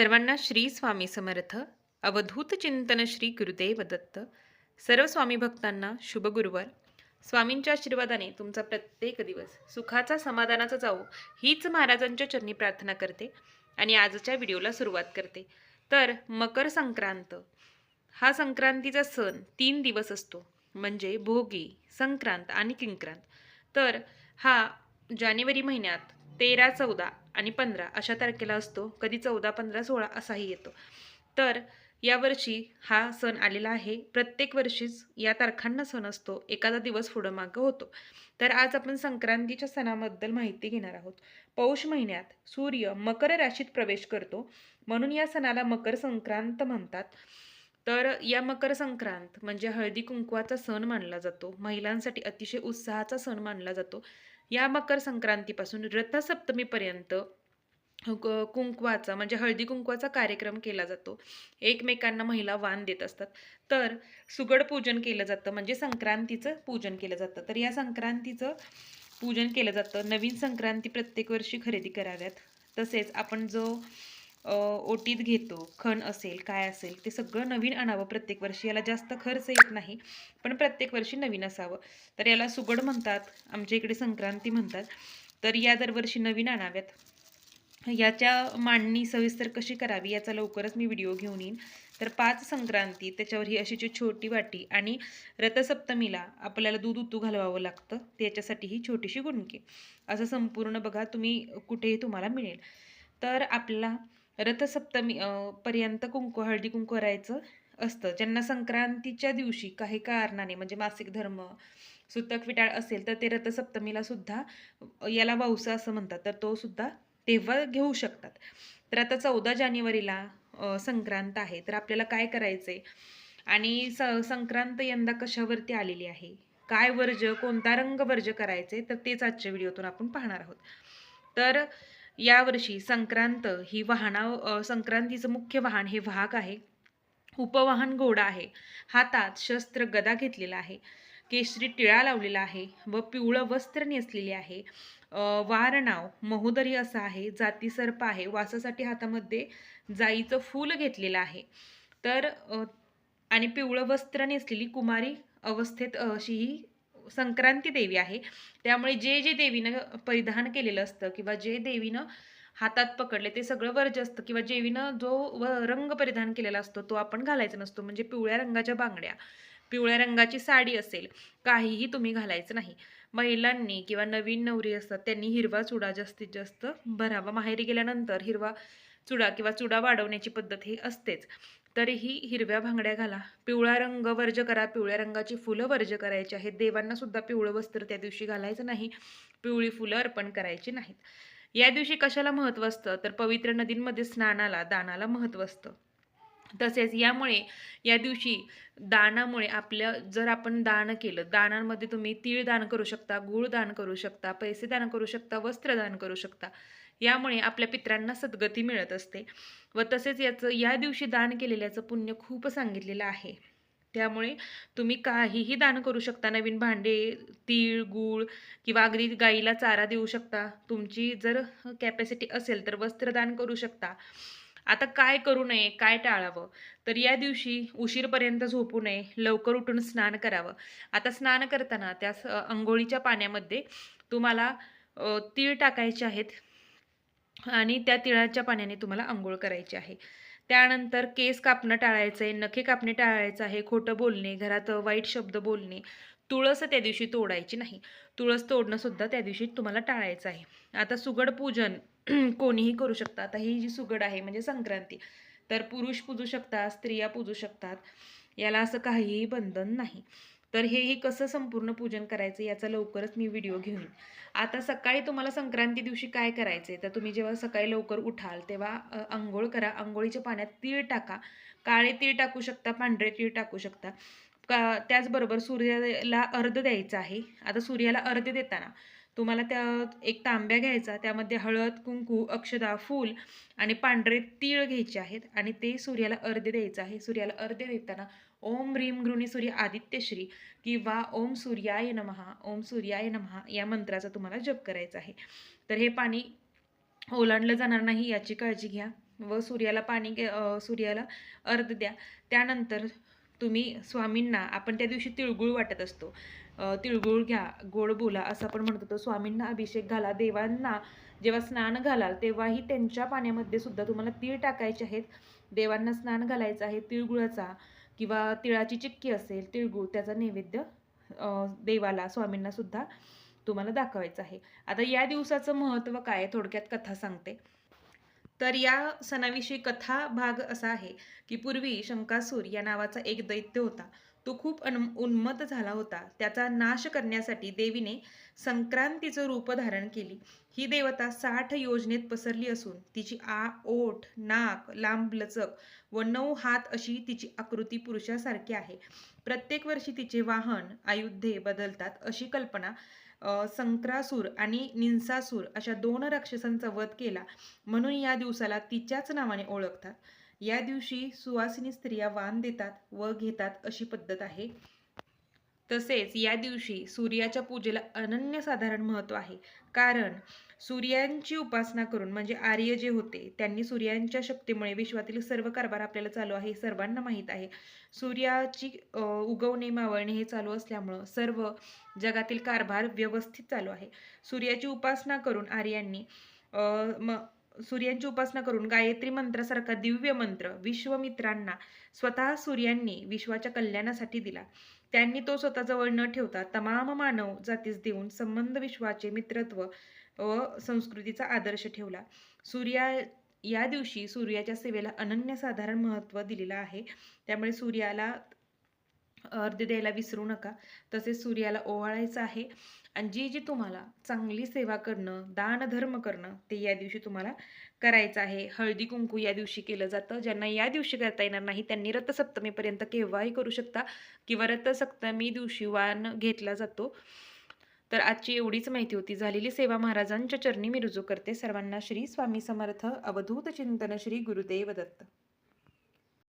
सर्वांना श्री स्वामी समर्थ. अवधूत चिंतन श्री गुरुदेव दत्त. सर्व स्वामी भक्तांना शुभ गुरुवार. स्वामींच्या आशीर्वादाने तुमचा प्रत्येक दिवस सुखाचा समाधानाचा जावो हीच महाराजांच्या चरणी प्रार्थना करते आणि आजच्या व्हिडिओला सुरुवात करते. तर मकर संक्रांत. हा संक्रांतीचा सण तीन दिवस असतो. म्हणजे भोगी संक्रांत आणि किंक्रांत. तर हा जानेवारी महिन्यात तेरा चौदा आणि पंधरा अशा तारखेला असतो. कधी चौदा पंधरा सोळा असाही येतो. तर यावर्षी हा सण आलेला आहे. प्रत्येक वर्षीच या तारखांना सण असतो. एखादा दिवस पुढं मागं होतो. तर आज आपण संक्रांतीच्या सणाबद्दल माहिती घेणार आहोत. पौष महिन्यात सूर्य मकर राशीत प्रवेश करतो. म्हणून या सणाला मकर संक्रांत म्हणतात. तर या मकर संक्रांत म्हणजे हळदी कुंकवाचा सण मानला जातो. महिलांसाठी अतिशय उत्साहाचा सण मानला जातो. या मकर संक्रांतीपासून रथसप्तमीपर्यंत क- कुंकवाचा म्हणजे हळदी कुंकवाचा कार्यक्रम केला जातो. एकमेकांना महिला वाण देत असतात. तर सुगड पूजन केलं जातं म्हणजे संक्रांतीचं पूजन केलं जातं. तर या संक्रांतीचं पूजन केलं जातं. नवीन संक्रांती प्रत्येक वर्षी खरेदी कराव्यात. तसेच आपण जो ओटीत घेतो खण असेल काय असेल ते सगळं नवीन आणावं. प्रत्येक वर्षी याला जास्त खर्च येत नाही पण प्रत्येक वर्षी नवीन असावं. तर याला सुगड म्हणतात आमच्या इकडे संक्रांती म्हणतात. तर या दरवर्षी नवीन आणाव्यात. याच्या मांडणी सविस्तर कशी करावी याचा लवकरच मी व्हिडिओ घेऊन येईन. तर पाच संक्रांती त्याच्यावर ही अशीची छोटी वाटी आणि रथसप्तमीला आपल्याला दूध उतू घालवावं लागतं त्याच्यासाठी ही छोटीशी गुणकी. असं संपूर्ण बघा तुम्ही कुठेही तुम्हाला मिळेल. तर आपला रथसप्तमी पर्यंत कुंकू हळदी कुंकू करायचं असतं. ज्यांना संक्रांतीच्या दिवशी काही कारणाने म्हणजे मासिक धर्म सुतक विटाळ असेल तर ते रथसप्तमीला सुद्धा याला वौसा असं म्हणतात. तर तो सुद्धा तेव्हा घेऊ शकतात. तर आता चौदा जानेवारीला संक्रांत आहे. तर आपल्याला काय करायचंय? आणि स संक्रांत यंदा कशावरती आलेली आहे? काय वर्ज कोणता रंग वर्ज करायचे तर तेच आजच्या व्हिडिओतून आपण पाहणार आहोत. तर यावर्षी संक्रांत ही वाहना संक्रांतीचं मुख्य वाहन हे वाहक आहे. उपवाहन घोडा आहे. हातात शस्त्र गदा घेतलेला आहे. केशरी टिळा लावलेला आहे व पिवळं वस्त्र नेसलेले आहे. वार नाव महोदरी असं आहे. जाती सर्प आहे. वासासाठी हातामध्ये जाईचं फूल घेतलेलं आहे. तर आणि पिवळं वस्त्र नेसलेली कुमारी अवस्थेत अशी ही संक्रांती देवी आहे. त्यामुळे जे जे देवीनं परिधान केलेलं असतं किंवा जे देवीनं हातात पकडले ते सगळं वर्ज असतं किंवा देवीनं जो व रंग परिधान केलेला असतो तो आपण घालायचा नसतो. म्हणजे पिवळ्या रंगाच्या बांगड्या पिवळ्या रंगाची साडी असेल काहीही तुम्ही घालायचं नाही. महिलांनी किंवा नवीन नवरी असतात त्यांनी हिरवा चुडा जास्तीत जास्त भरावा. माहेरी गेल्यानंतर हिरवा चुडा किंवा चुडा वाढवण्याची पद्धत ही असतेच. तरीही हिरव्या भांगड्या घाला. पिवळा रंग वर्ज करा. पिवळ्या रंगाची फुलं वर्ज करायची आहेत. देवांना सुद्धा पिवळं वस्त्र त्या दिवशी घालायचं नाही. पिवळी फुलं अर्पण करायची नाहीत. या दिवशी कशाला महत्त्व असतं? तर पवित्र नदींमध्ये स्नानाला दानाला महत्त्व असतं. तसेच यामुळे या दिवशी दानामुळे आपल्या जर आपण दान केलं दानांमध्ये तुम्ही तीळ दान करू शकता गूळ दान करू शकता पैसे दान करू शकता वस्त्र दान करू शकता यामुळे आपल्या पित्रांना सद्गती मिळत असते. व तसेच याचं या दिवशी दान केलेल्याचं पुण्य खूप सांगितलेलं आहे. त्यामुळे तुम्ही काहीही दान करू शकता नवीन भांडे तीळ गूळ किंवा अगदी गाईला चारा देऊ शकता. तुमची जर कॅपॅसिटी असेल तर वस्त्रदान करू शकता. आता काय करू नये काय टाळावं? तर या दिवशी उशीरपर्यंत झोपू नये लवकर उठून स्नान करावं. आता स्नान करताना त्या अंघोळीच्या पाण्यामध्ये तुम्हाला तीळ टाकायचे आहेत आणि त्या तिळाच्या पाण्याने तुम्हाला आंघोळ करायची आहे. त्यानंतर केस कापणं टाळायचं आहे नखे कापणे टाळायचं आहे खोटं बोलणे घरात वाईट शब्द बोलणे तुळस त्या दिवशी तोडायची नाही. तुळस तोडणं सुद्धा त्या दिवशी तुम्हाला टाळायचं आहे. आता सुगड पूजन कोणीही करू शकता. आता ही जी सुगड आहे म्हणजे संक्रांती तर पुरुष पूजू शकतात स्त्रिया पूजू शकतात. याला असं काहीही बंधन नाही. तर हेही कसं संपूर्ण पूजन करायचं याचा लवकरच मी व्हिडिओ घेऊन आता सकाळी तुम्हाला संक्रांती दिवशी काय करायचं आहे तर तुम्ही जेव्हा सकाळी लवकर उठाल तेव्हा आंघोळ करा. आंघोळीच्या पाण्यात तीळ टाका. काळे तीळ टाकू शकता पांढरे तीळ टाकू शकता. का त्याचबरोबर सूर्याला अर्ध द्यायचा आहे. आता सूर्याला अर्ध देताना तुम्हाला त्या एक तांब्या घ्यायचा त्यामध्ये हळद कुंकू अक्षदा फूल आणि पांढरे तीळ घ्यायचे आहेत आणि ते सूर्याला अर्ध द्यायचं आहे. सूर्याला अर्ध देताना ओम रीम गृणी सूर्य आदित्यश्री किंवा ओम सूर्याय नमहा ओम सूर्याय नमहा या मंत्राचा तुम्हाला जप करायचा आहे. तर हे पाणी ओलांडलं जाणार नाही याची काळजी घ्या व सूर्याला पाणी सूर्याला अर्ध द्या. त्यानंतर तुम्ही स्वामींना आपण त्या दिवशी तिळगुळ वाटत असतो. तिळगुळ घ्या गोड बोला असं आपण म्हणत होतो. स्वामींना अभिषेक घाला. देवांना जेव्हा स्नान घालाल तेव्हाही त्यांच्या पाण्यामध्ये सुद्धा तुम्हाला तीळ टाकायचे आहेत. देवांना स्नान घालायचं आहे तिळगुळाचा किंवा तिळाची चिक्की असेल तिळगुळ त्याचा नैवेद्य देवाला स्वामींना सुद्धा तुम्हाला दाखवायचं आहे. आता या दिवसाचं महत्त्व काय थोडक्यात कथा सांगते. तर या सणाविषयी कथा भाग असा आहे की पूर्वी शंकासूर या नावाचा एक दैत्य होता. तो खूप अन उन्मत झाला होता. त्याचा नाश करण्यासाठी देवीने संक्रांतीचं रूप धारण केली. ही देवता साठ योजनेत पसरली असून तिची आ ओठ नाक लांब लचक व नऊ हात अशी तिची आकृती पुरुषासारखी आहे. प्रत्येक वर्षी तिचे वाहन आयुधे बदलतात अशी कल्पना संक्रासूर आणि निंसासूर अशा दोन राक्षसांचा वध केला. म्हणून या दिवसाला तिच्याच नावाने ओळखतात. या दिवशी सुवासिनी स्त्रिया वाण देतात व घेतात अशी पद्धत आहे. तसेच या दिवशी सूर्याच्या पूजेला अनन्यसाधारण महत्त्व आहे. कारण सूर्यांची उपासना करून म्हणजे आर्य जे होते त्यांनी सूर्यांच्या शक्तीमुळे विश्वातील सर्व कारभार आपल्याला चालू आहे हे सर्वांना माहीत आहे. सूर्याची उगवणे मावळणे हे चालू असल्यामुळं सर्व जगातील कारभार व्यवस्थित चालू आहे. सूर्याची उपासना करून आर्यांनी म सूर्यांची उपासना करून गायत्री मंत्रासारखा दिव्य मंत्र विश्वमित्रांना स्वतः सूर्यांनी विश्वाच्या कल्याणासाठी दिला. त्यांनी तो स्वतःजवळ न ठेवता तमाम मानव जातीस देऊन संबंध विश्वाचे मित्रत्व व संस्कृतीचा आदर्श ठेवला. सूर्या या दिवशी सूर्याच्या सेवेला अनन्यसाधारण महत्त्व दिलेलं आहे. त्यामुळे सूर्याला अर्ध द्यायला विसरू नका. तसेच सूर्याला ओवाळायचं आहे. आणि जी जी तुम्हाला चांगली सेवा करणं दानधर्म करणं ते या दिवशी तुम्हाला करायचं आहे. हळदी कुंकू या दिवशी केलं जातं. ज्यांना या दिवशी करता येणार नाही त्यांनी रथसप्तमीपर्यंत केव्हाही करू शकता किंवा रथसप्तमी दिवशी वाण घेतला जातो. तर आजची एवढीच माहिती होती. झालेली सेवा महाराजांच्या चरणी मी रुजू करते. सर्वांना श्री स्वामी समर्थ. अवधूत चिंतन श्री गुरुदेव दत्त.